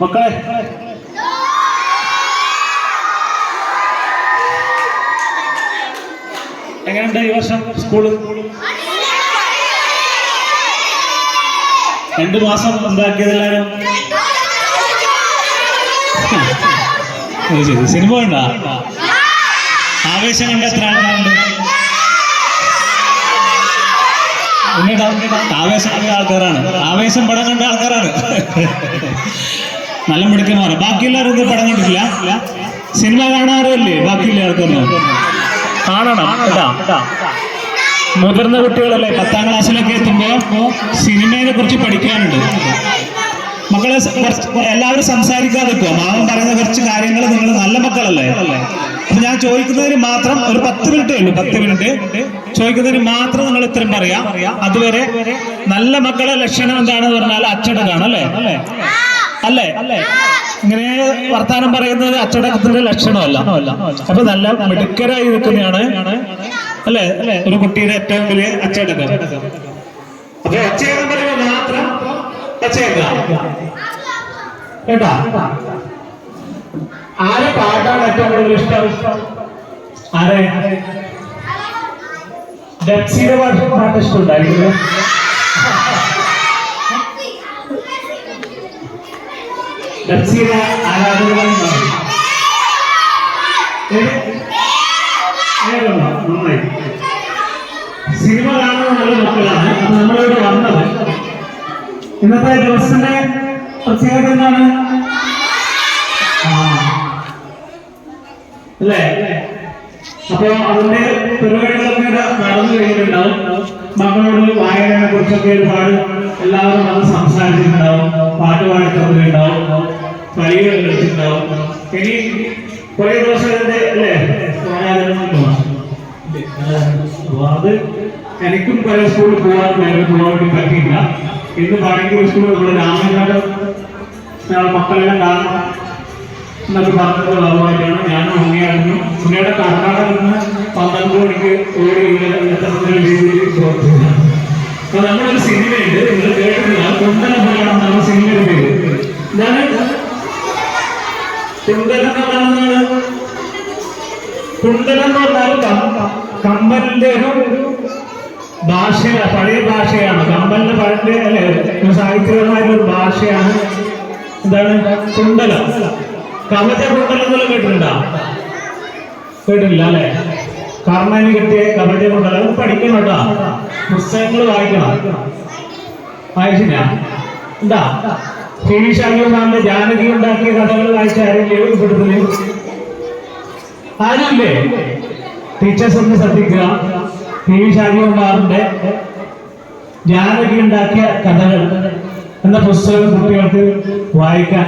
മക്കളെ. എങ്ങനെയുണ്ട് ഈ വർഷം സ്കൂൾ? രണ്ടു മാസം എന്താക്കിയതെല്ലാരും സിനിമ കണ്ട? ആവേശം കണ്ട എത്ര ആൾക്കാരുണ്ട് ആവേശം കണ്ട ആൾക്കാരാണ്. ആവേശം പടം കണ്ട ആൾക്കാരാണ്. നല്ല മിടുക്കന്മാരാണ് ബാക്കിയുള്ളവരും ഇത് പടം കണ്ടിട്ടില്ല സിനിമ കാണാറില്ലേ? ബാക്കി ആൾക്കാരൊന്നും കാണണം. കേട്ടാ. മുതിർന്ന കുട്ടികളല്ലേ? പത്താം ക്ലാസ്സിലൊക്കെ എത്തുമ്പോ സിനിമയെ കുറിച്ച് പഠിക്കാനുണ്ട്. മക്കളെ എല്ലാവരും സംസാരിക്കാതെ മാവൻ മാമൻ പറയുന്ന കുറച്ച് കാര്യങ്ങൾ നിങ്ങൾ നല്ല മക്കളല്ലേ? അപ്പൊ ഞാൻ ചോദിക്കുന്നതിന് മാത്രം ഒരു പത്ത് മിനിറ്റേ ഉള്ളൂ. പത്ത് മിനിറ്റ്. ചോദിക്കുന്നതിന് മാത്രം നിങ്ങൾ ഇത്രയും പറയാം. അതുവരെ നല്ല മക്കളെ ലക്ഷണം എന്താണെന്ന് പറഞ്ഞാൽ അച്ചടക്കാണ് അല്ലേ? അല്ലേ? ഇങ്ങനെ വർത്താനം പറയുന്നത് അച്ചടക്കത്തിന്റെ ലക്ഷണമല്ല. അപ്പൊ നല്ല മിടുക്കരായി നിൽക്കുന്നതാണ് അല്ലെ? അല്ലെ ഒരു കുട്ടിയുടെ ഏറ്റവും വലിയ അച്ചടക്കം. അപ്പൊ പറയുമ്പോൾ മാത്രം അച്ചടക്കം കേട്ടാ? ആരെ പാട്ടാണ് ഏറ്റവും കൂടുതൽ ഇഷ്ടം? ആരെ? ഡെപ്സിയുടെ പാട്ട് പാട്ട് ഇഷ്ടമുണ്ടായിരുന്നു ഡെപ്സിയുടെ ആരാധകരാണ് നന്നായി. സിനിമ കാണുന്ന മക്കളാണ്. അത് നമ്മളിവിടെ വന്നത് ഇന്നത്തെ ദിവസത്തിന്റെ പ്രത്യേകത എന്താണ്? അല്ലേ? അപ്പൊ അതിന്റെ പരിപാടികളൊക്കെ നടന്നു കഴിഞ്ഞിട്ടുണ്ടാവും. മകളോട് വായനയെ കുറിച്ചൊക്കെ ഒരുപാട് എല്ലാവരും അത് സംസാരിച്ചിട്ടുണ്ടാവും. ഇനി കുറെ ദിവസം അല്ലേ? അത് എനിക്കും പല സ്കൂളിൽ പോകാൻ നേരെ പോകാൻ വേണ്ടി പറ്റിയില്ല. ഇന്ന് പാടിക്കുന്ന സ്കൂളിൽ ഇവിടെ രാമനാട് മക്കളെല്ലാം കാണണം എന്നൊക്കെ പറഞ്ഞത് ഭാഗമായിട്ടാണ് ഞാൻ ഉണ്ണിയായിരുന്നു ഉണ്ണിയുടെ കർണാടകത്തിൽ നിന്ന് പന്ത്രണ്ട് മണിക്ക് ഓടി നമ്മളൊരു സിനിമയുണ്ട് നിങ്ങൾ കേട്ടിട്ടില്ല. കുണ്ടല പോലെയാണ് നമ്മുടെ സിനിമയുടെ പേര്. ഞാൻ കുണ്ടലം എന്നാണ് കുണ്ടലം എന്ന് പറഞ്ഞാൽ കം- കമ്പലിന്റെ ഒരു ഭാഷ പഴയ ഭാഷയാണ്. കമ്പലിന്റെ പഴയ അല്ലെ സാഹിത്യപരമായ ഒരു ഭാഷയാണ്. എന്താണ്? കുണ്ടലം കവച കുണ്ടലം എന്നുള്ള കേട്ടിട്ടുണ്ടോ? കേട്ടില്ല അല്ലെ? കർണന് കിട്ടിയ കവച കുണ്ടലം പഠിക്കണം കേട്ടോ. പുസ്തകങ്ങൾ വായിക്കണം. വായിച്ചില്ല? എന്താ? ടി വി ഷാജുമാറിന്റെ ജാനകി ഉണ്ടാക്കിയ കഥകൾ വായിച്ച ആരെങ്കിലും കൂട്ടത്തിൽ ആരുമില്ലേ? ടീച്ചേഴ്സ് ഒന്ന് ശ്രദ്ധിക്കുക. ടി വി ഷാജുമാറിന്റെ ജാനകി ഉണ്ടാക്കിയ കഥകൾ എന്ന പുസ്തകം കുട്ടികൾക്ക് വായിക്കാൻ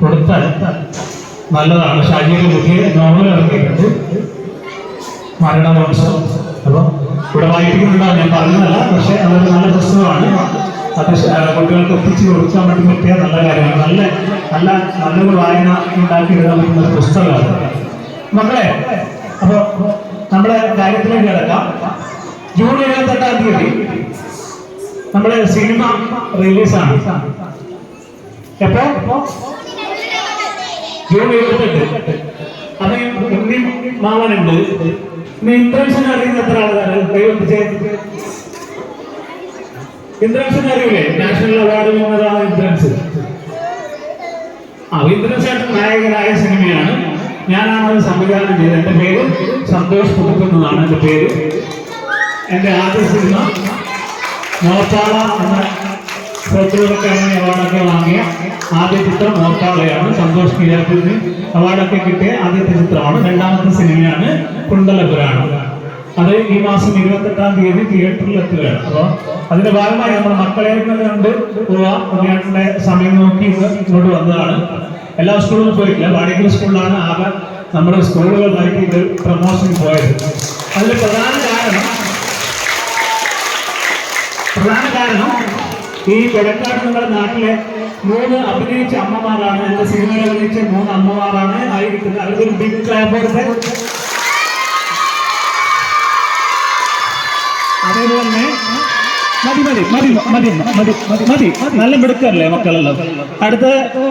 കൊടുത്ത നല്ലതാണ്. ഷാജിയുടെ പുതിയ നോവൽ ഇറങ്ങിയിട്ടുണ്ട്. മരണവംശം അപ്പൊ ഇവിടെ വായിക്കുന്നുണ്ടാവും ഞാൻ പറഞ്ഞതല്ല പക്ഷെ കുട്ടികൾക്ക് ഒപ്പിച്ച് കൊടുക്കാൻ വേണ്ടി പറ്റിയ നല്ല കാര്യമാണ്. നല്ല നല്ല നല്ലൊരു വായന ഉണ്ടാക്കി എഴുതാൻ പറ്റുന്ന ഒരു പുസ്തകമാണ് മക്കളെ അപ്പോൾ നമ്മുടെ കാര്യത്തിലേക്ക് കിടക്കാം. ജൂൺ ഇരുപത്തെട്ടാം തീയതി നമ്മുടെ സിനിമ റിലീസാണ്. എപ്പോ? ജൂൺ ഇരുപത്തെട്ട്. അപ്പൊ ഈ ഉണ്ണി മാമനുണ്ട് ഇന്ന് ഇന്ദ്രൻസിനെ അറിയുന്ന എത്ര ആൾക്കാർ കൈവപ്പിച്ചേ ഇന്ദ്രൻസിനെ അറിയില്ലേ നാഷണൽ അവാർഡ് വന്നതാണ് ഇന്ദ്രൻസ്. ആ ഇന്ദ്രൻസ് ഏട്ടൻ നായകനായ സിനിമയാണ്. ഞാനാണ് അത് സംവിധാനം ചെയ്തത്. എന്റെ പേര് സന്തോഷ് പുതുക്കുന്നതാണ് എന്റെ പേര്. എന്റെ ആദ്യ സിനിമ മോർത്താള എന്ന അക്കാദമി അവാർഡൊക്കെ വാങ്ങിയ ആദ്യ ചിത്രം മോർത്താളയാണ് സന്തോഷ് കീഴാറ്റൂരിന് അവാർഡൊക്കെ കിട്ടിയ ആദ്യത്തെ ചിത്രമാണ്. രണ്ടാമത്തെ സിനിമയാണ് കുണ്ടലപുരാണം അത് ഈ മാസം ഇരുപത്തെട്ടാം തീയതി തിയേറ്ററിൽ എത്തുകയാണ് അപ്പോൾ അതിന്റെ ഭാഗമായി നമ്മുടെ മക്കളെ കണ്ട് പോവാ. സമയം നോക്കി ഇങ്ങ് ഇങ്ങോട്ട് വന്നതാണ്. എല്ലാ സ്കൂളിലും പോയിട്ടില്ല. വാടിക്കൽ സ്കൂളിലാണ് ആകെ നമ്മുടെ സ്കൂളുകളിലായിട്ട് ഇത് പ്രമോഷൻ പോയത്. അതിൽ പ്രധാന കാരണം പ്രധാന കാരണം ഈ കൊടക്കാട് നമ്മുടെ നാട്ടിലെ മൂന്ന് അഭിനയിച്ച അമ്മമാരാണ്. എന്റെ സിനിമയിൽ അഭിനയിച്ച മൂന്ന് അമ്മമാരാണ് ആയിരിക്കുന്നത്. അവർക്കൊരു ബിഗ് ക്ലാപ്പ് അതേപോലെ തന്നെ മതി മതി മതി മതി മതി മതി. നല്ല മിടുക്കല്ലേ മക്കളെല്ലാം? അടുത്ത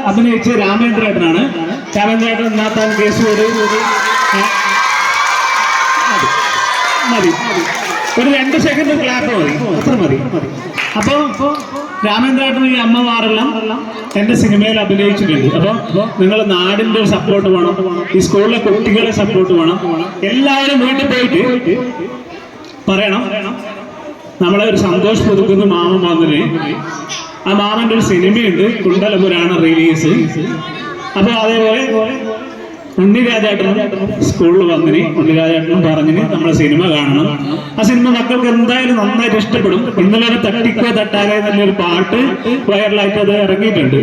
അഭിനയിച്ച രാമേന്ദ്രേട്ടനാണ്. രാമേന്ദ്രേട്ടൻ നാത്താൻ കേസ് ഒരു മതി ഒരു രണ്ട് സെക്കൻഡ് ക്ലാപ്പ് മതി. അത്ര മതി. അപ്പൊ രാമേന്ദ്രേട്ടൻ ഈ അമ്മമാരെല്ലാം എന്റെ സിനിമയിൽ അഭിനയിച്ചിട്ടുണ്ട്. അപ്പൊ നിങ്ങൾ നാടിന്റെ സപ്പോർട്ട് വേണം. ഈ സ്കൂളിലെ കുട്ടികളെ സപ്പോർട്ട് വേണം. എല്ലാവരും വീട്ടിൽ പോയിട്ട് പറയണം. നമ്മളെ ഒരു സന്തോഷ് പുതുക്കുന്ന മാമൻ വന്നിന് ആ മാമന്റെ ഒരു സിനിമയുണ്ട് കുണ്ടലപുരാണ് റിലീസ്. അപ്പൊ അതേപോലെ ഉണ്ണിരാജേട്ടനും സ്കൂളിൽ വന്നിന് ഉണ്ണിരാജേട്ടനും പറഞ്ഞിന് നമ്മളെ സിനിമ കാണണം. ആ സിനിമ മക്കൾക്ക് എന്തായാലും നന്നായിട്ട് ഇഷ്ടപ്പെടും. ഇന്നലെ തട്ടിക്കോ തട്ടാലേ നല്ലൊരു പാട്ട് വൈറലായിട്ട് അത് ഇറങ്ങിയിട്ടുണ്ട്.